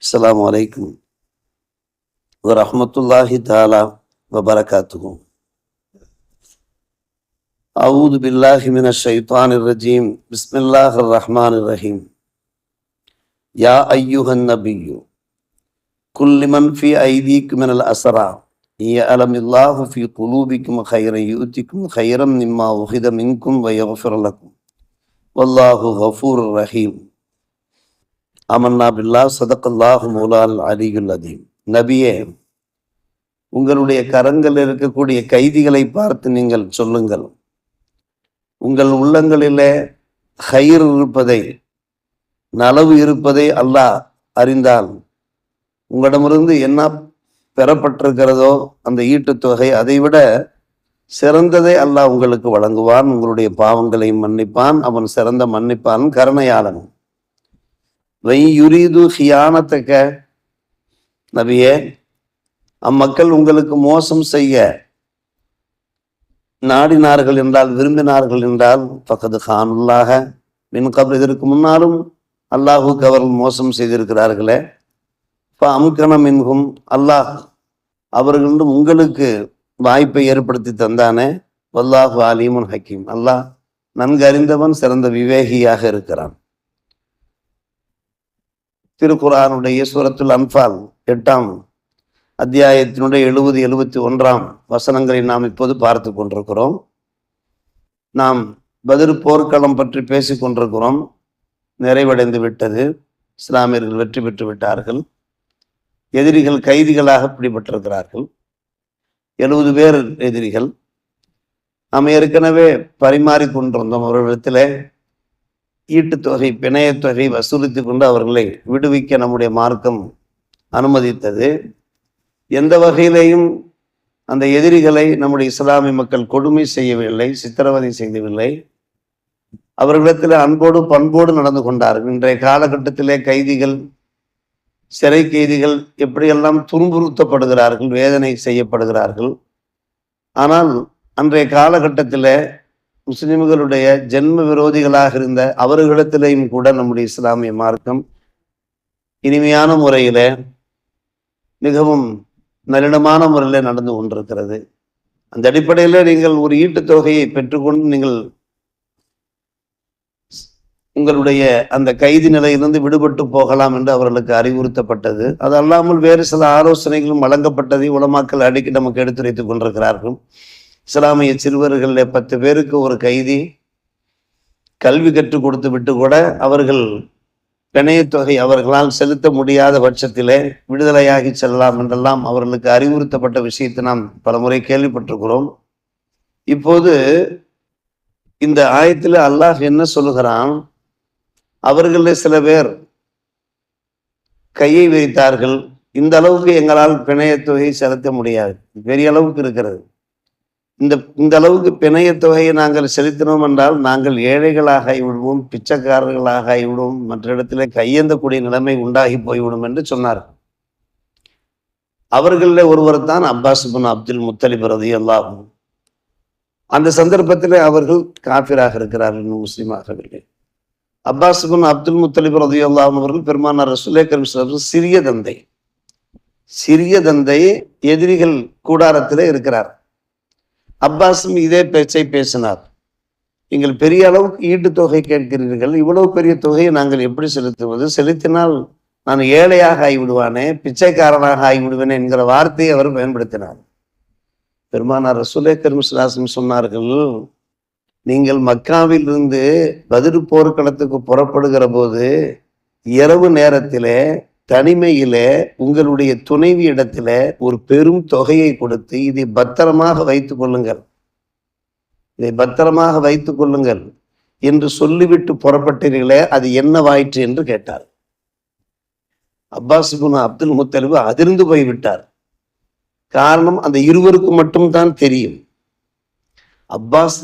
السلام عليكم ورحمة الله تعالى وبركاته. أعوذ بالله من الشيطان الرجيم. بسم الله الرحمن الرحيم. يا أيها النبي كل من في أيديكم من الأسرى يعلم الله في قلوبكم خيرا يؤتكم خيرا مما أخذ منكم ويغفر لكم. والله غفور رحيم. அமன்னா பில்லா சதக்கல்லாஹ் மூலால் அலியுல் அதீம் நபியே உங்களுடைய கரங்கள் இருக்கக்கூடிய கைதிகளை பார்த்து நீங்கள் சொல்லுங்கள். உங்கள் உள்ளங்களிலே ஹயிர் இருப்பதை நலவு இருப்பதை அல்லாஹ் அறிந்தால் உங்களிடமிருந்து என்ன பெறப்பட்டிருக்கிறதோ அந்த ஈட்டுத் தொகை அதைவிட சிறந்ததை அல்லாஹ் உங்களுக்கு வழங்குவான். உங்களுடைய பாவங்களை மன்னிப்பான். அவன் சிறந்த மன்னிப்பான். கருணையாளன். வை யுரீது ஹியானத்தக்க நபியே அம்மக்கள் உங்களுக்கு மோசம் செய்ய. நாடினார்கள் என்றால் விரும்பினார்கள் என்றால் பக்கத்து ஹானுல்லாக மின் கபர் இதற்கு முன்னாலும் அல்லாஹுக்கு அவர்கள் மோசம் செய்திருக்கிறார்களே. இப்போ அமுக்கணம் மின்கும் அல்லாஹ் அவர்களும் உங்களுக்கு வாய்ப்பை ஏற்படுத்தி தந்தானே. வல்லாஹு அலீமுன் ஹக்கீம். அல்லாஹ் நன்கு அறிந்தவன் சிறந்த விவேகியாக இருக்கிறான். திருக்குறானுடைய சூரத்துல் அன்பால் எட்டாம் அத்தியாயத்தினுடைய எழுபது எழுபத்தி ஒன்றாம் வசனங்களை நாம் இப்போது பார்த்து கொண்டிருக்கிறோம். நாம் பதில் போர்க்களம் பற்றி பேசிக் கொண்டிருக்கிறோம். நிறைவடைந்து விட்டது. இஸ்லாமியர்கள் வெற்றி பெற்று விட்டார்கள். எதிரிகள் கைதிகளாக பிடிபட்டிருக்கிறார்கள். எழுபது பேர் எதிரிகள். நாம் ஏற்கனவே பரிமாறிக் கொண்டிருந்தோம் அவர்களிடத்தில் ஈட்டுத்தொகை பிணையத்தொகை வசூலித்து கொண்டு அவர்களை விடுவிக்க நம்முடைய மார்க்கம் அனுமதித்தது. எந்த வகையிலையும் அந்த எதிரிகளை நம்முடைய இஸ்லாமிய மக்கள் கொடுமை செய்யவில்லை சித்திரவதை செய்யவில்லை அவர்களிடத்தில் அன்போடு பண்போடு நடந்து கொண்டார்கள். இன்றைய காலகட்டத்திலே கைதிகள் சிறை கைதிகள் எப்படியெல்லாம் துன்புறுத்தப்படுகிறார்கள் வேதனை செய்யப்படுகிறார்கள். ஆனால் அன்றைய காலகட்டத்தில் முஸ்லிம்களுடைய ஜென்ம விரோதிகளாக இருந்த அவர்களிடத்திலையும் கூட நம்முடைய இஸ்லாமிய மார்க்கம் இனிமையான முறையில மிகவும் நளினமான முறையில் நடந்து கொண்டிருக்கிறது. அந்த அடிப்படையில் நீங்கள் ஒரு ஈட்டுத் தொகையை பெற்றுக்கொண்டு நீங்கள் உங்களுடைய அந்த கைதி நிலையிலிருந்து விடுபட்டு போகலாம் என்று அவர்களுக்கு அறிவுறுத்தப்பட்டது. அது அல்லாமல் வேறு சில ஆலோசனைகளும் வழங்கப்பட்டதை உலமாக்கள் அடிக்கடி நமக்கு எடுத்துரைத்துக் கொண்டிருக்கிறார்கள். இஸ்லாமிய சிறுவர்களில் பத்து பேருக்கு ஒரு கைதி கல்வி கற்றுக் கொடுத்து விட்டு கூட அவர்கள் பிணையத்தொகை அவர்களால் செலுத்த முடியாத பட்சத்திலே விடுதலையாகி செல்லலாம் என்றெல்லாம் அவர்களுக்கு அறிவுறுத்தப்பட்ட விஷயத்தை நாம் பலமுறை கேள்விப்பட்டிருக்கிறோம். இப்போது இந்த ஆயத்தில் அல்லாஹ் என்ன சொல்லுகிறான்? அவர்களில் சில பேர் கையை விரித்தார்கள். இந்த அளவுக்கு எங்களால் பிணையத்தொகை செலுத்த முடியாது. பெரிய அளவுக்கு இருக்கிறது. இந்த இந்த அளவுக்கு பிணைய தொகையை நாங்கள் செலுத்தினோம் என்றால் நாங்கள் ஏழைகளாக ஆகிவிடுவோம் பிச்சைக்காரர்களாக ஆகிவிடுவோம் மற்ற இடத்துல கையேந்தக்கூடிய நிலைமை உண்டாகி போய்விடும் என்று சொன்னார் அவர்களில் ஒருவர் தான் அப்பாஸ் பின் அப்துல் முத்தலிப் ரதி அல்லாஹும் அந்த சந்தர்ப்பத்தில் அவர்கள் காபிராக இருக்கிறார்கள் முஸ்லீமாகவில்லை அப்பாஸ் பின் அப்துல் முத்தலிப் ரதி அல்லாஹும் அவர்கள் பெருமானார் ரசுலே கரீம் சிறிய தந்தை. சிறிய தந்தை எதிரிகள் கூடாரத்தில் இருக்கிறார். அப்பாஸும் இதே பேச்சை பேசினார். நீங்கள் பெரிய அளவுக்கு ஈட்டுத் தொகை கேட்கிறீர்கள். இவ்வளவு பெரிய தொகையை நாங்கள் எப்படி செலுத்துவது? செலுத்தினால் நான் ஏழையாக ஆகிவிடுவானே பிச்சைக்காரனாக ஆகிவிடுவேனே என்கிற வார்த்தையை அவர் பயன்படுத்தினார். பெருமானார் ரசூலே கருமசுலாசம் சொன்னார்கள் நீங்கள் மக்காவில் இருந்து போர்க்களத்துக்கு புறப்படுகிற போது இரவு நேரத்திலே தனிமையில உங்களுடைய துணைவி இடத்துல ஒரு பெரும் தொகையை கொடுத்து இதை பத்திரமாக வைத்துக் கொள்ளுங்கள். இதை பத்திரமாக வைத்துக் கொள்ளுங்கள். என்று சொல்லிவிட்டு புறப்பட்டீர்களே அது என்னவாயிற்று என்று கேட்டார். அப்பாஸ் குன் அப்துல் முத்தலிபு அதிர்ந்து போய்விட்டார். காரணம் அந்த இருவருக்கும் மட்டும்தான் தெரியும். அப்பாஸ்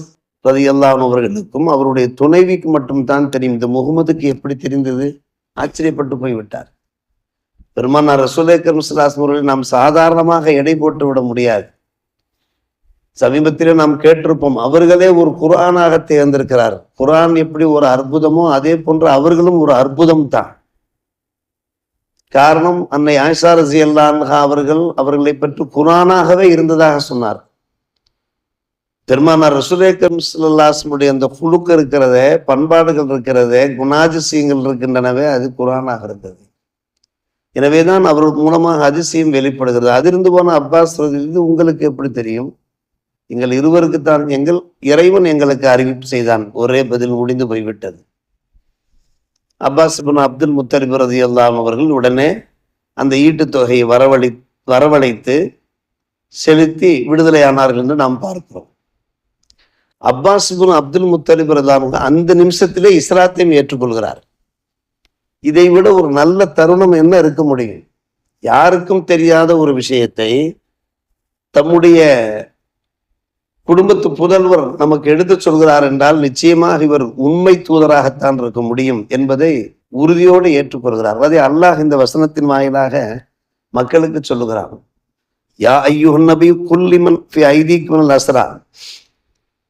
ரதியல்லான் அவர்களுக்கும் அவருடைய துணைவிக்கு மட்டும்தான் தெரியும். இந்த முகமதுக்கு எப்படி தெரிந்தது? ஆச்சரியப்பட்டு போய்விட்டார். பெருமானார் ரசூலே கர்மசுலாஸ் முறையில் நாம் சாதாரணமாக எடை போட்டு விட முடியாது. சமீபத்திலே நாம் கேட்டிருப்போம் அவர்களே ஒரு குரானாக தேர்ந்திருக்கிறார். குரான் எப்படி ஒரு அற்புதமோ அதே போன்று அவர்களும் ஒரு அற்புதம் தான். காரணம் அன்னை ஆயிஷா ரசி அவர்கள் அவர்களை பற்றி குரானாகவே இருந்ததாக சொன்னார். பெருமானார் ரசுலேக்கம் சுல்லாசனுடைய அந்த குழுக்கு இருக்கிறதே பண்பாடுகள் இருக்கிறதே குணாதிசயங்கள் இருக்கின்றனவே அது குரானாக எனவே எனவேதான் அவர் மூலமாக அதிசயம் வெளிப்படுகிறது. அதிர்ந்து போன அப்பாஸ் இது உங்களுக்கு எப்படி தெரியும்? எங்கள் இருவருக்குத்தான் எங்கள் இறைவன் எங்களுக்கு அறிவிப்பு செய்தான். ஒரே பதில் முடிந்து போய்விட்டது. அப்பாஸ் பின் அப்துல் முத்தலிப் ரதி அல்லாம் அவர்கள் உடனே அந்த ஈட்டுத் தொகையை வரவழி வரவழைத்து செலுத்தி விடுதலையானார்கள் என்று நாம் பார்க்கிறோம். அப்பாஸ் பின் அப்துல் முத்தலிப் ரதான் அந்த நிமிஷத்திலே இஸ்லாத்தையும் ஏற்றுக்கொள்கிறார். இதை விட ஒரு நல்ல தருணம் என்ன இருக்க முடியும்? யாருக்கும் தெரியாத ஒரு விஷயத்தை தம்முடைய குடும்பத்து புதல்வர் நமக்கு எடுத்துச் சொல்கிறார் என்றால் நிச்சயமாக இவர் உண்மை தூதராகத்தான் இருக்க முடியும் என்பதை உறுதியோடு ஏற்றுக்கொள்கிறார். அதை அல்லாஹ் இந்த வசனத்தின் வாயிலாக மக்களுக்கு சொல்லுகிறார் யா ஐயோ நபி குல்லிமன் ஐதீக்குமன் அசரா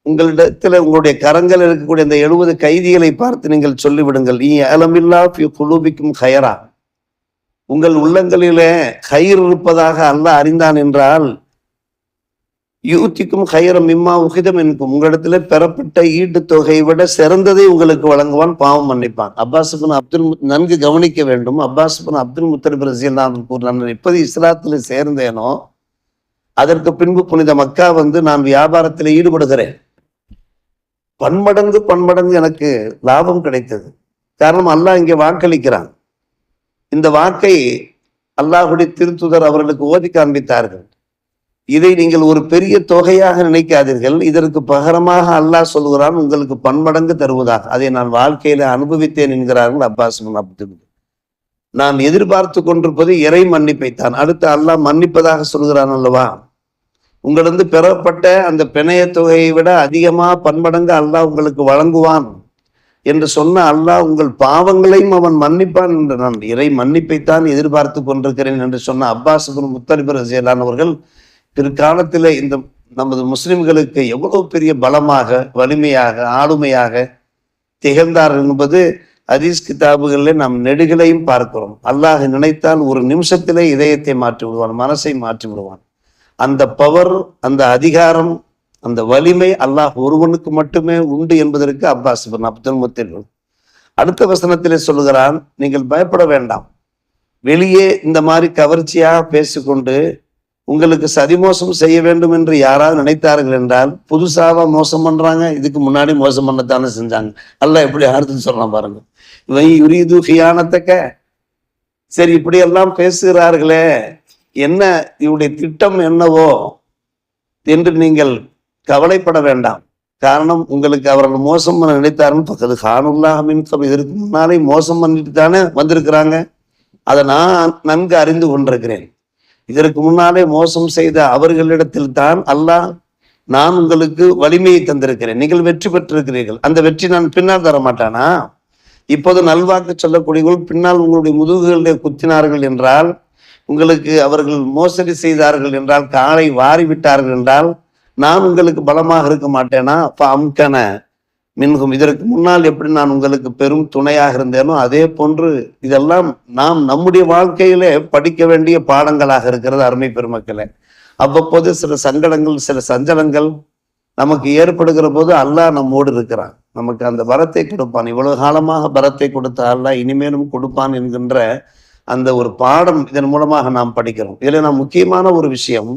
உங்களிடத்தில் உங்களுடைய கரங்கள் இருக்கக்கூடிய இந்த எழுபது கைதிகளை பார்த்து நீங்கள் சொல்லிவிடுங்கள். நீ அலமில்லா குழுபிக்கும் ஹயரா உங்கள் உள்ளங்களிலே கயிறு இருப்பதாக அல்ல அறிந்தான் என்றால் யூத்திக்கும் ஹைரம் இம்மா உகிதம் எனக்கும் உங்களிடத்துல பெறப்பட்ட ஈட்டு தொகையை விட சிறந்ததை உங்களுக்கு வழங்குவான் பாவம் மன்னிப்பான். அப்பாஸ் பின் அப்துல் நன்கு கவனிக்க வேண்டும். அப்பாஸ் பின் அப்துல் முத்தலிப் ரசியல் நான் கூறினான் எப்போது இஸ்லாத்தில் சேர்ந்தேனோ அதற்கு பின்பு புனித மக்கா வந்து நான் வியாபாரத்தில் ஈடுபடுகிறேன். பன்மடங்கு பன்மடங்கு எனக்கு லாபம் கிடைத்தது. காரணம் அல்லாஹ் இங்கே வாக்களிக்கிறான். இந்த வாக்கை அல்லாஹுடைய திருத்துதர் அவர்களுக்கு ஓதி காண்பித்தார்கள். இதை நீங்கள் ஒரு பெரிய தொகையாக நினைக்காதீர்கள். இதற்கு பகரமாக அல்லாஹ் சொல்கிறான் உங்களுக்கு பன்மடங்கு தருவதாக. அதை நான் வாழ்க்கையில அனுபவித்தேன் என்கிறார்கள் அப்பாஸ் அப்துல் நான் எதிர்பார்த்து கொண்டிருப்பது இறை மன்னிப்பை தான் அடுத்து அல்லாஹ் மன்னிப்பதாக சொல்கிறான் அல்லவா? உங்களிருந்து பெறப்பட்ட அந்த பிணைய தொகையை விட அதிகமா பன்மடங்கு அல்லாஹ் உங்களுக்கு வழங்குவான் என்று சொன்ன அல்லாஹ் உங்கள் பாவங்களையும் அவன் மன்னிப்பான் என்று நான் இறை மன்னிப்பைத்தான் எதிர்பார்த்து கொண்டிருக்கிறேன் என்று சொன்ன அப்பாஸ் பின் முத்தலிபர் செயலானவர்கள் பிற்காலத்தில் இந்த நமது முஸ்லிம்களுக்கு எவ்வளவு பெரிய பலமாக வலிமையாக ஆளுமையாக திகழ்ந்தார் என்பது ஹதீஸ் கிதாபுகளில் நாம் நெடுகளையும் பார்க்கிறோம். அல்லாஹ் நினைத்தால் ஒரு நிமிஷத்திலே இதயத்தை மாற்றி விடுவான் மனசை மாற்றி விடுவான் அந்த பவர் அந்த அதிகாரம் அந்த வலிமை அல்லாஹ் ஒருவனுக்கு மட்டுமே உண்டு என்பதற்கு அப்பாஸ் பின் அப்துல் முத்தலிப் அடுத்த வசனத்திலே சொல்லுகிறான் நீங்கள் பயப்பட வேண்டாம். வெளியே இந்த மாதிரி கவர்ச்சியாக பேசிக்கொண்டு உங்களுக்கு சதிமோசம் செய்ய வேண்டும் என்று யாராவது நினைத்தார்கள் என்றால் புதுசாக மோசம் பண்றாங்க இதுக்கு முன்னாடி மோசம் பண்ணத்தானே செஞ்சாங்க. அல்ல எப்படி அடுத்து சொல்லலாம் பாருங்க. இவன் யுரீது ஹியானத்தக்க. சரி இப்படி எல்லாம் பேசுகிறார்களே என்ன இவருடைய திட்டம் என்னவோ என்று நீங்கள் கவலைப்பட வேண்டாம். காரணம் உங்களுக்கு அவர்கள் மோசம் பண்ண நினைத்தாருன்னு பக்கத்து காணுல்லாஹ் மின்கம் இதற்கு முன்னாலே மோசம் பண்ணிட்டு தானே வந்திருக்கிறாங்க. அதை நான் நன்கு அறிந்து கொண்டிருக்கிறேன். இதற்கு முன்னாலே மோசம் செய்த அவர்களிடத்தில் தான் அல்லாஹ் நான் உங்களுக்கு வலிமையை தந்திருக்கிறேன். நீங்கள் வெற்றி பெற்றிருக்கிறீர்கள். அந்த வெற்றி நான் பின்னால் தர மாட்டானா? இப்போது நல்வாக்கு சொல்லக்கூடியவர்கள் பின்னால் உங்களுடைய முதுகுகளிலே குத்தினார்கள் என்றால் உங்களுக்கு அவர்கள் மோசடி செய்தார்கள் என்றால் காலை வாரி விட்டார்கள் என்றால் நான் உங்களுக்கு பலமாக இருக்க மாட்டேனா? அப்ப அம்கன மின்கும் இதற்கு முன்னால் எப்படி நான் உங்களுக்கு பெரும் துணையாக இருந்தேனோ அதே போன்று இதெல்லாம் நாம் நம்முடைய வாழ்க்கையிலே படிக்க வேண்டிய பாடங்களாக இருக்கிறது அருமை பெருமக்களே. அவ்வப்போது சில சங்கடங்கள் சில சஞ்சலங்கள் நமக்கு ஏற்படுகிற போது அல்லாஹ் நம்மோடு இருக்கிறான். நமக்கு அந்த வரத்தை கொடுப்பான். இவ்வளவு காலமாக வரத்தை கொடுத்த அல்லாஹ் இனிமேலும் கொடுப்பான் என்கின்ற அந்த ஒரு பாடம் இதன் மூலமாக நாம் படிக்கிறோம். இதில் நாம் முக்கியமான ஒரு விஷயம்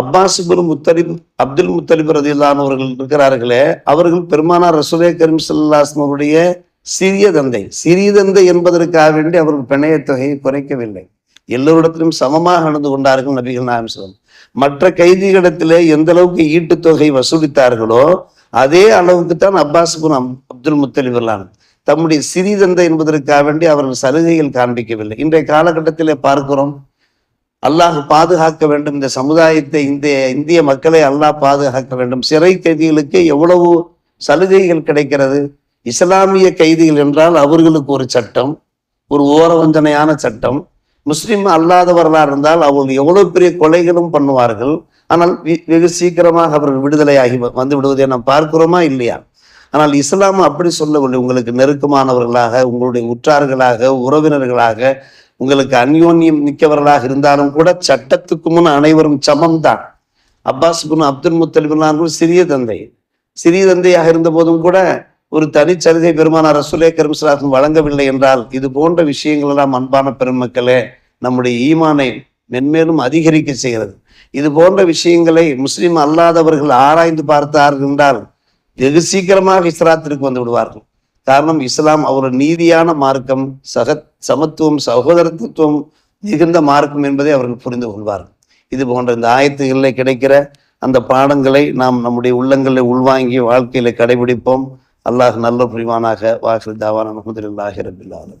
Abbas bin Muttalib Abdul Muttalib ரதில்லானவர்கள் இருக்கிறார்களே அவர்கள் பெருமானார் ரசூலே கரீம் சல்லாஸ்மருடைய அவருடைய சிறிய தந்தை. சிறிய தந்தை என்பதற்காக வேண்டி அவர்கள் பிணைய தொகையை குறைக்கவில்லை. எல்லோரிடத்திலும் சமமாக நடந்து கொண்டார்கள் நபிகள் நாயம் மற்ற கைதிகளிடத்திலே எந்த அளவுக்கு ஈட்டுத் தொகை வசூலித்தார்களோ அதே அளவுக்கு தான் அப்பாஸ் பின் அப்துல் முத்தலிபர்லான் தம்முடைய சிறிதந்தை என்பதற்காக வேண்டி அவர்கள் சலுகைகள் காண்பிக்கவில்லை. இன்றைய காலகட்டத்திலே பார்க்கிறோம் அல்லாஹ் பாதுகாக்க வேண்டும். இந்த சமுதாயத்தை இந்த இந்திய மக்களை அல்லாஹ் பாதுகாக்க வேண்டும். சிறை கைதிகளுக்கு எவ்வளவு சலுகைகள் கிடைக்கிறது? இஸ்லாமிய கைதிகள் என்றால் அவர்களுக்கு ஒரு சட்டம் ஒரு ஓரவஞ்சனையான சட்டம். முஸ்லிம் அல்லாதவர்களாக இருந்தால் அவர்கள் எவ்வளவு பெரிய கொலைகளும் பண்ணுவார்கள். ஆனால் வெ- வெகு சீக்கிரமாக அவர்கள் விடுதலையாகி வ- வந்து விடுவதை நாம் பார்க்கிறோமா இல்லையா? ஆனால் இஸ்லாம் அப்படி சொல்லவில்லை. உங்களுக்கு நெருக்கமானவர்களாக உங்களுடைய உற்றார்களாக உறவினர்களாக உங்களுக்கு அந்யோன்யம் மிக்கவர்களாக இருந்தாலும் கூட சட்டத்துக்கு முன் அனைவரும் சமம்தான். அப்பாஸ் பின் அப்துல் முத்தலிபுல்லான்கள் சிறிய தந்தை. சிறிய தந்தையாக இருந்த போதும் கூட ஒரு தனிச்சலுகை பெருமானார் ரசூலே கரும்சலாசன் வழங்கவில்லை என்றால் இது போன்ற விஷயங்கள் எல்லாம் அன்பான பெருமக்களே நம்முடைய ஈமானை மென்மேலும் அதிகரிக்க செய்கிறது. இது போன்ற விஷயங்களை முஸ்லிம் அல்லாதவர்கள் ஆராய்ந்து பார்த்தார்கள் என்றால் வெகு சீக்கிரமாக இஸ்லாத்திற்கு வந்து விடுவார்கள். காரணம் இஸ்லாம் அவரோட நீதியான மார்க்கம் சக சமத்துவம் சகோதரத்துவம் மிகுந்த மார்க்கம் என்பதை அவர்கள் புரிந்து கொள்வார்கள். இது போன்ற இந்த ஆயத்துகளில் கிடைக்கிற அந்த பாடங்களை நாம் நம்முடைய உள்ளங்களில் உள்வாங்கி வாழ்க்கையில கடைபிடிப்போம். அல்லாஹ் நல்ல புரிவானாக. வாஹிர் தாவான முகமதுல்லாஹிரபில்லாலும்